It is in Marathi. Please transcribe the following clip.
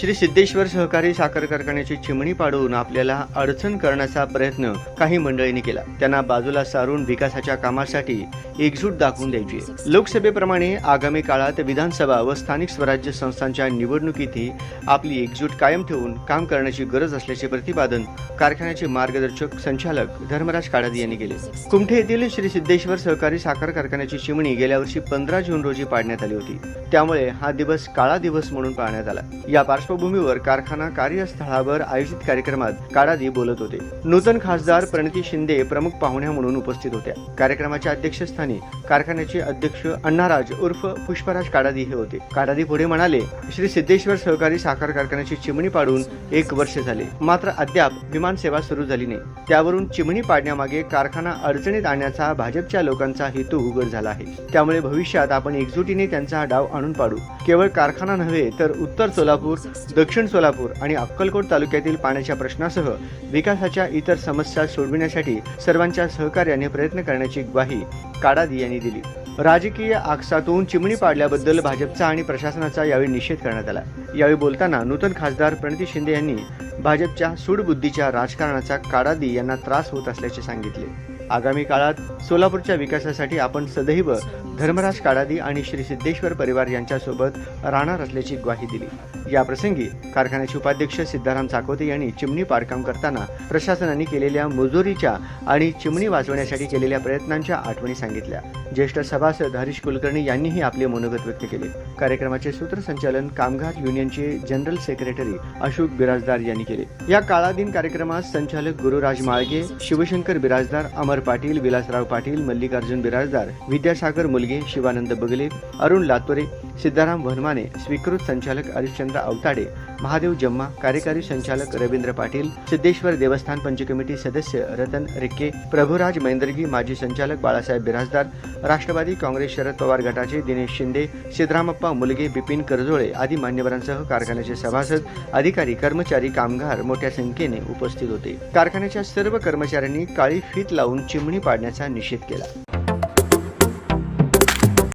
श्री सिद्धेश्वर सहकारी साखर कारखान्याची चिमणी पाडून आपल्याला अडचण करण्याचा प्रयत्न काही मंडळींनी केला. त्यांना बाजूला सारून विकासाच्या कामासाठी एकजूट दाखवून द्यायची. लोकसभेप्रमाणे आगामी काळात विधानसभा व स्थानिक स्वराज्य संस्थांच्या निवडणुकीतही आपली एकजूट कायम ठेवून काम करण्याची गरज असल्याचे प्रतिपादन कारखान्याचे मार्गदर्शक संचालक धर्मराज काडादी यांनी केले. कुमठे येथील श्री सिद्धेश्वर सहकारी साखर कारखान्याची चिमणी गेल्या वर्षी पंधरा जून रोजी पाडण्यात आली होती. त्यामुळे हा दिवस काळा दिवस म्हणून पाळण्यात आला. या पार्श्व पार्श्वभूमीवर कारखाना कार्यस्थळावर आयोजित कार्यक्रमात काडादी बोलत होते. नूतन खासदार प्रणिती शिंदे प्रमुख पाहुण्या म्हणून उपस्थित होत्या. कार्यक्रमाच्या अध्यक्षस्थानी कारखान्याचे अध्यक्ष अण्णाराज उर्फ पुष्पराज काडादी हे होते. काडादी पुढे म्हणाले श्री सिद्धेश्वर सहकारी साखर कारखान्याची चिमणी पाडून एक वर्ष झाले. मात्र अद्याप विमान सेवा सुरू झाली नाही. त्यावरून चिमणी पाडण्यामागे कारखाना अडचणीत आणण्याचा भाजपच्या लोकांचा हेतू उघड झाला आहे. त्यामुळे भविष्यात आपण एकजुटीने त्यांचा डाव आणून पाडू. केवळ कारखाना नव्हे तर उत्तर सोलापूर दक्षिण सोलापूर आणि अक्कलकोट तालुक्यातील पाण्याच्या प्रश्नासह विकासाच्या इतर समस्या सोडविण्यासाठी सर्वांच्या सहकार्याने प्रयत्न करण्याची ग्वाही काडादी यांनी दिली. राजकीय आकसातून चिमणी पाडल्याबद्दल भाजपचा आणि प्रशासनाचा यावेळी निषेध करण्यात आला. यावेळी बोलताना नूतन खासदार प्रणिती शिंदे यांनी भाजपच्या सूडबुद्धीच्या राजकारणाचा काडादी यांना त्रास होत असल्याचे सांगितले. आगामी काळात सोलापूरच्या विकासासाठी आपण सदैव धर्मराज काडादी आणि श्री सिद्धेश्वर परिवार यांच्यासोबत राहणार असल्याची ग्वाही दिली. याप्रसंगी कारखान्याचे उपाध्यक्ष सिद्धाराम चाकोते यांनी चिमणी पारकाम करताना प्रशासनाने केलेल्या मुजोरीच्या आणि चिमणी वाचवण्यासाठी केलेल्या प्रयत्नांच्या आठवणी सांगितल्या. ज्येष्ठ सभासद हरीश कुलकर्णी यांनीही आपले मनोगत व्यक्त केले. कार्यक्रमाचे सूत्रसंचालन कामगार युनियनचे जनरल सेक्रेटरी अशोक बिराजदार यांनी केले. या काळाधीन कार्यक्रमात संचालक गुरुराज माळगे शिवशंकर बिराजदार अमर पाटील विलासराव पाटील मल्लिकार्जुन बिराजदार विद्यासागर मुलगी शिवानंद बगले अरुण लातोरे सिद्धाराम वनमाने स्वीकृत संचालक हरिश्चंद्र अवताडे महादेव जम्मा कार्यकारी संचालक रवींद्र पाटील सिद्धेश्वर देवस्थान पंच कमिटी सदस्य रतन रिक्के प्रभुराज मैंदर्गी माजी संचालक बाळासाहेब बिराजदार राष्ट्रवादी काँग्रेस शरद पवार गटाचे दिनेश शिंदे सिद्धरामप्पा मुलगे बिपिन करजोळे आदी मान्यवरांसह कारखान्याचे सभासद अधिकारी कर्मचारी कामगार मोठ्या संख्येने उपस्थित होते. कारखान्याच्या सर्व कर्मचाऱ्यांनी काळी फीत लावून चिमणी पाडण्याचा निषेध केला.